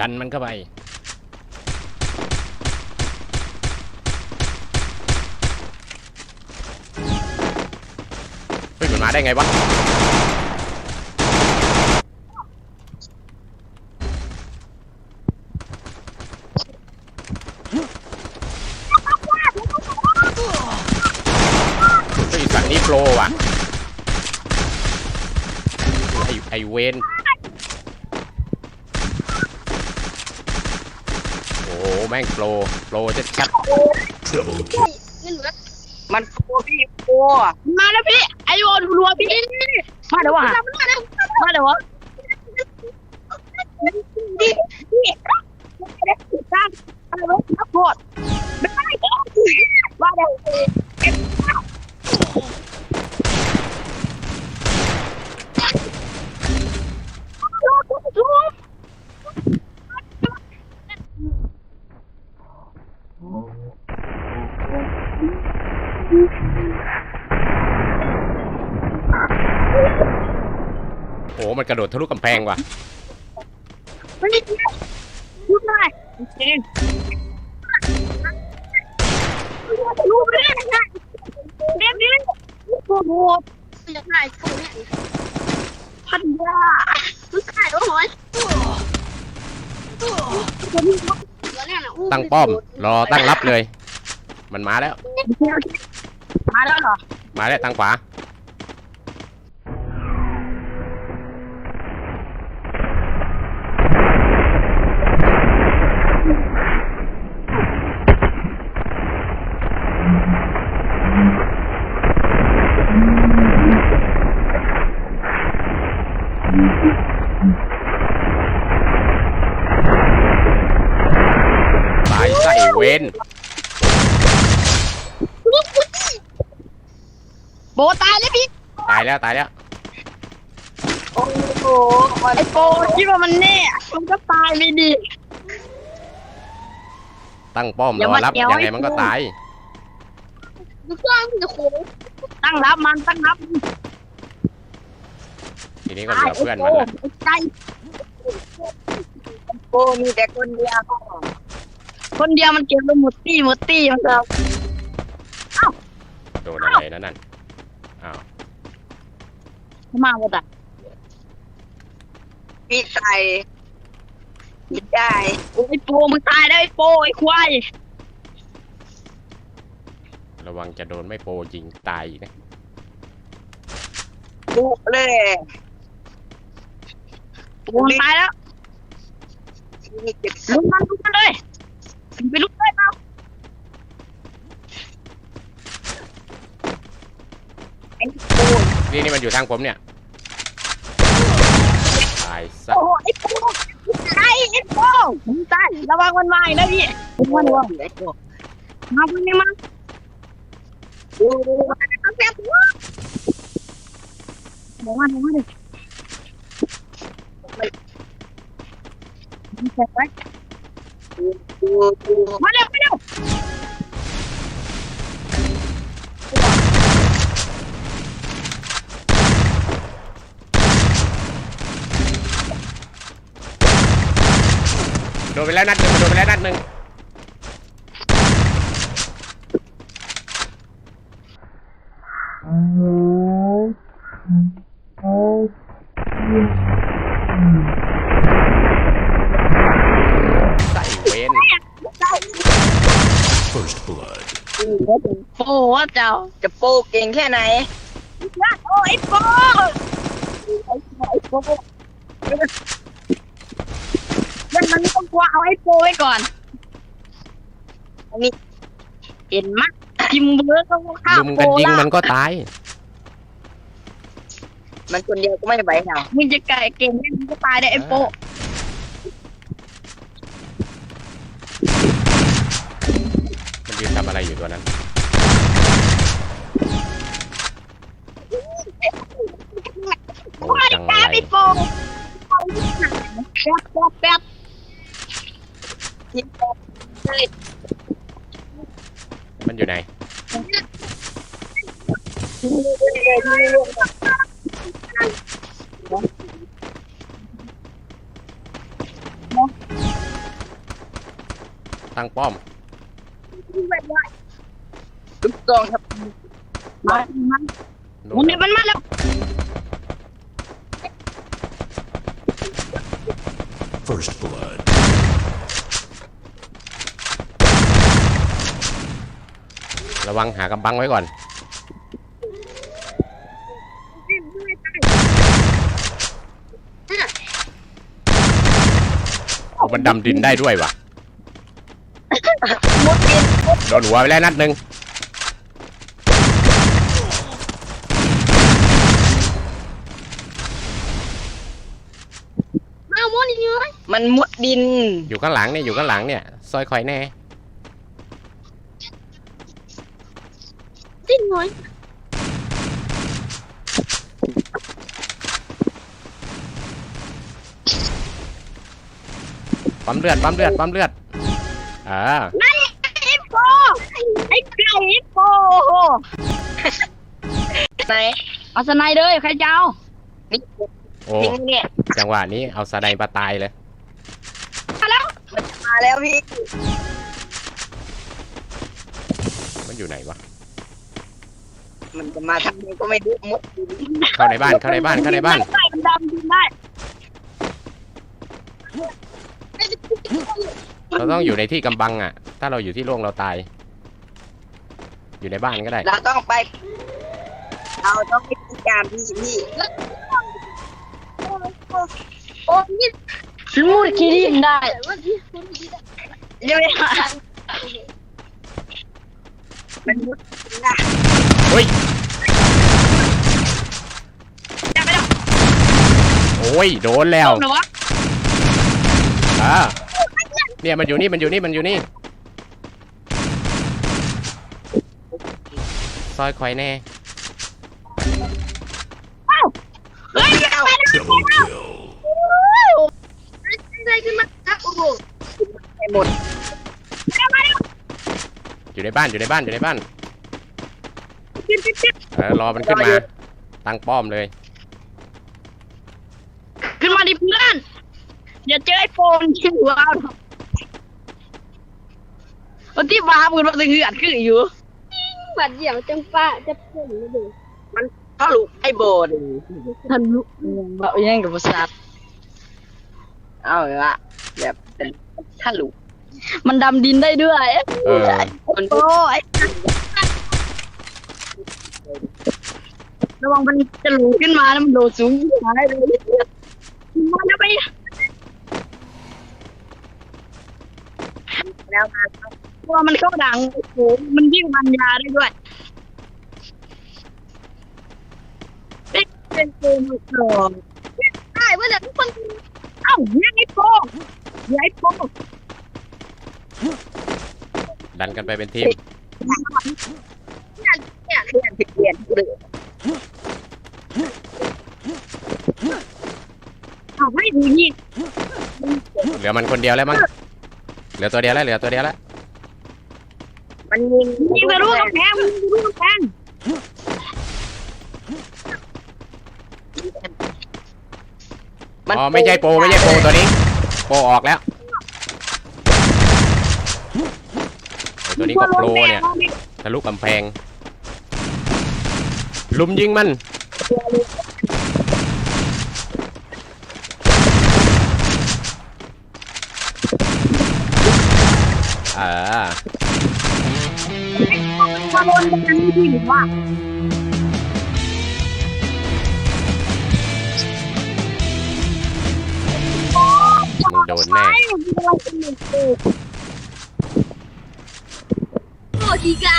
ดันมันเข้าไป เฮ้ยมันมาได้ไงวะ เฮ้ยฝั่งนี้โปรว่ะ ไอไอเวนโอ้โห แม่งโปรโปรจะชัดมันโคพี่โคอะมาแล้วพี่ไอโอนรัวพี่มาเดี๋ยววะมาเดี๋ยววะดิ โอ้โหมันกระโดดทะลุกำแพงว่ะไม่ได้ทุบได้จริงรูปเรื่องนะเรียบเรียบโอ้โหอยากได้พวกเนี้พันยามันขายโอ้โหเดี๋ยวเนี่ยนะอู้ตั้งป้อม รอตั้งรับเลย มันมาแล้ว มาแล้วเหรอมาแล้วตั้งขวาตายใส่ เวนโบตายแล้วพี่ตายแล้วตายแล้ว โอ้โหมันไอโปคิดว่ามันแน่มันก็ตายไม่ดีตั้งป้อมอย่ารอมารับเกี่ยวยังไงให้มันก็กู ตายมันเครื่องมันจะโค้งตั้งรับมันตั้งรับทีนี้ก็เหลือเพื่อนมันละไอ้ใจโคมีแต่คนเดียว คนเดียวมันเก็บไปหมดตี้หมดตี้มันจะโดนอะไรนั่นน่ะอ้าวมาหมดอะพี่ใส่ไม่ได้โอ้ยไอโปมึงตายแล้วไอโปไอควายระวังจะโดนไม่โปรจริงตายอีกนะบุกเลยโปมันตายแล้วมีเจ็บลุกมันลุกมันเลย ไปลุกเลยเปล่านี่นี่มันอยู่ทางผมเนี่ยตายซะโอ้ไอโปตายไอโปมึงตายระวังมันมาอีกนะพี่มึงมาดูมาพวกนี้มาเอาแซ่บหัวเดี๋ยวมาเดี๋ยวมาดิมึงแซ่บไว้ดูดู มาเร็วมาเร็วโดนไปแล้วนัดหนึ่งโดนไปแล้วนัดหนึ่งใส่เวน First blood. โอ้ว่าเจ้าจะโปเก่งแค่ไหนโอ้ไอ้โปไอ้โปเล่นมันไม่ต้องกลัวเอาไอ้โปไว้ก่อนอันนี้เห็นมั้ยจิมเบอร์ก็ฆ่าลุมโปกันยิงละมันก็ตาย มันคนเดียวก็ไม่ไหวหรอกมึงจะไก่เก่งมึงก็ตายได้ไอ้โปมันยืนทำอะไรอยู่ตัวนั้น ตั้งป้อมลูกกองครับมามาโน่มันนเนี่ยมันมาแล้ว First blood. ระวังหากำบังไว้ก่อนโอ้มันดำดินได้ด้วยวะ มุดดินโดนหัวไปแล้วนัดหนึ่งมาโมนี่เลย มันมุดดิน อยู่ข้างหลังเนี่ยอยู่ข้างหลังเนี่ยซอยคอยแน่ ดิ้นหน่อยปั๊มเลือดปั๊มเลือดปั๊มเลือด อ่านั่นไอ้โปไอ้ไก่ไอ้โปไหนเอาสไนเดอร์ใครจะเอานี่โอ้ จริงเนี่ยจังหวะนี้เอาสไนปาตายเลย มาแล้วมันมาแล้วพี่มันอยู่ไหนวะ มันจะมาทำไมก็ไม่รู้มุดดินเข้าในบ้าน เข้าในบ้าน เข้าในบ้านได้มันดำดินได้ เราต้องอยู่ในที่กำบังอะ ถ้าเราอยู่ที่โล่งเราตาย อยู่ในบ้านก็ได้ เราต้องไป เราต้องไปจัดการพี่พี่โอ้ยลูดขี้ดินได้แต่ว่าที่ยังไม่มามันมุดดินได้เฮ้ยโอ้ย โดนแล้ว หรอวะอ่า เนี่ยมันอยู่นี่มันอยู่นี่มันอยู่นี่ซอยคอยแน่เฮ้ยเดียว Double kill. อะไรขึ้นมาครับโอ้โหไปหมดอยู่ในบ้านอยู่ในบ้านอยู่ในบ้านขึ้นขึ้นขึ้นเออรอมันขึ้นมา ตั้งป้อมเลย ขึ้นมาดิเพื่อนอย่าเจอไอ้โปนที่หัวเอาเถอะ วันที่มามือเราถึงอัดขึ้นอยู่บัดเดี่ยวจังป้าจะเพ่นเลยถ้าลูกไอ้โบนทันลุแบบยังกับภาษาเอาละแบบเป็นถ้าลูกมันดำดินได้ด้วยเออ มันโอ้ยระวังมันจะหลูขึ้นมาแล้วมันโดดสูงขึ้นมาได้เลยมาแล้วไปแล้วมา ตัวมันเข้าดังโอ้โหมันยิ่งมันยาได้ด้วยเป็นเป็นเกมหรอได้ว่าแต่ทุกคนเอ้ายังไอ้โปยังไอ้โปดันกันไปเป็นทีมเนี่ยเคลื่อนผิดเปลี่ยนเลยเอาให้ดูนี่เหลือมันคนเดียวแล้วมั้งเหลือตัวเดียวแล้วเหลือตัวเดียวแล้ว มันยิงยิงทะลุกำแพงยิงทะลุกำแพงอ๋อไม่ใช่โปรไม่ใช่โปรตัวนี้ โปรออกแล้วไอ้ตัวนี้ก็โปรเนี่ยทะลุกำแพง ลุมยิงมัน อ่ามาลนตรงนั้นที่หรือว่ามึงโดนแน่ไอ้เราเป็นหนึ่งโอ้ทีกา